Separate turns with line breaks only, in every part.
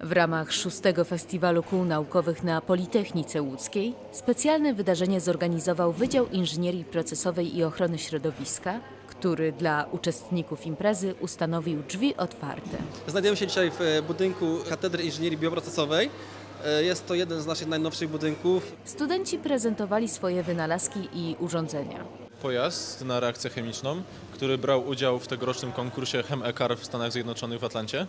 W ramach szóstego Festiwalu Kół Naukowych na Politechnice Łódzkiej specjalne wydarzenie zorganizował Wydział Inżynierii Procesowej i Ochrony Środowiska, który dla uczestników imprezy ustanowił drzwi otwarte.
Znajdujemy się dzisiaj w e, budynku Katedry Inżynierii Bioprocesowej. E, Jest to jeden z naszych najnowszych budynków.
Studenci prezentowali swoje wynalazki i urządzenia.
pojazd na reakcję chemiczną, który brał udział w tegorocznym konkursie ChemEcar w Stanach Zjednoczonych w Atlancie.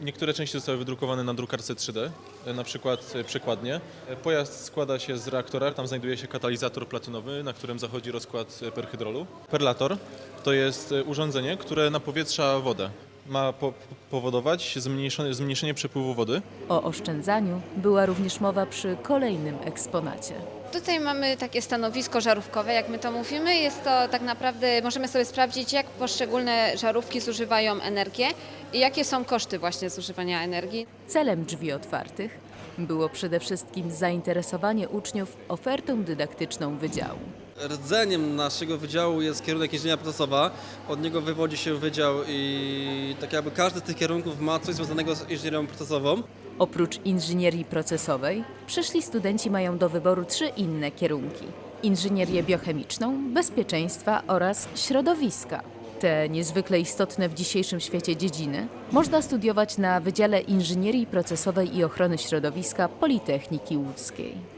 Niektóre części zostały wydrukowane na drukarce 3D, e, na przykład e, przykładnie. E, Pojazd składa się z reaktora, tam znajduje się katalizator platynowy, na którym zachodzi rozkład perhydrolu. Perlator to jest urządzenie, które napowietrza wodę. Ma po powodować zmniejszone, zmniejszenie przepływu wody.
O oszczędzaniu była również mowa przy kolejnym eksponacie.
Tutaj mamy takie stanowisko żarówkowe, jak my to mówimy. Jest to tak naprawdę, możemy sobie sprawdzić, jak poszczególne żarówki zużywają energię i jakie są koszty właśnie zużywania energii.
Celem drzwi otwartych było przede wszystkim zainteresowanie uczniów ofertą dydaktyczną wydziału.
Rdzeniem naszego wydziału jest kierunek inżynieria procesowa. Od niego wywodzi się wydział i tak jakby każdy z tych kierunków ma coś związanego z inżynierią procesową.
Oprócz inżynierii procesowej, przyszli studenci mają do wyboru trzy inne kierunki: inżynierię biochemiczną, bezpieczeństwa oraz środowiska. Te niezwykle istotne w dzisiejszym świecie dziedziny można studiować na Wydziale Inżynierii Procesowej i Ochrony Środowiska Politechniki Łódzkiej.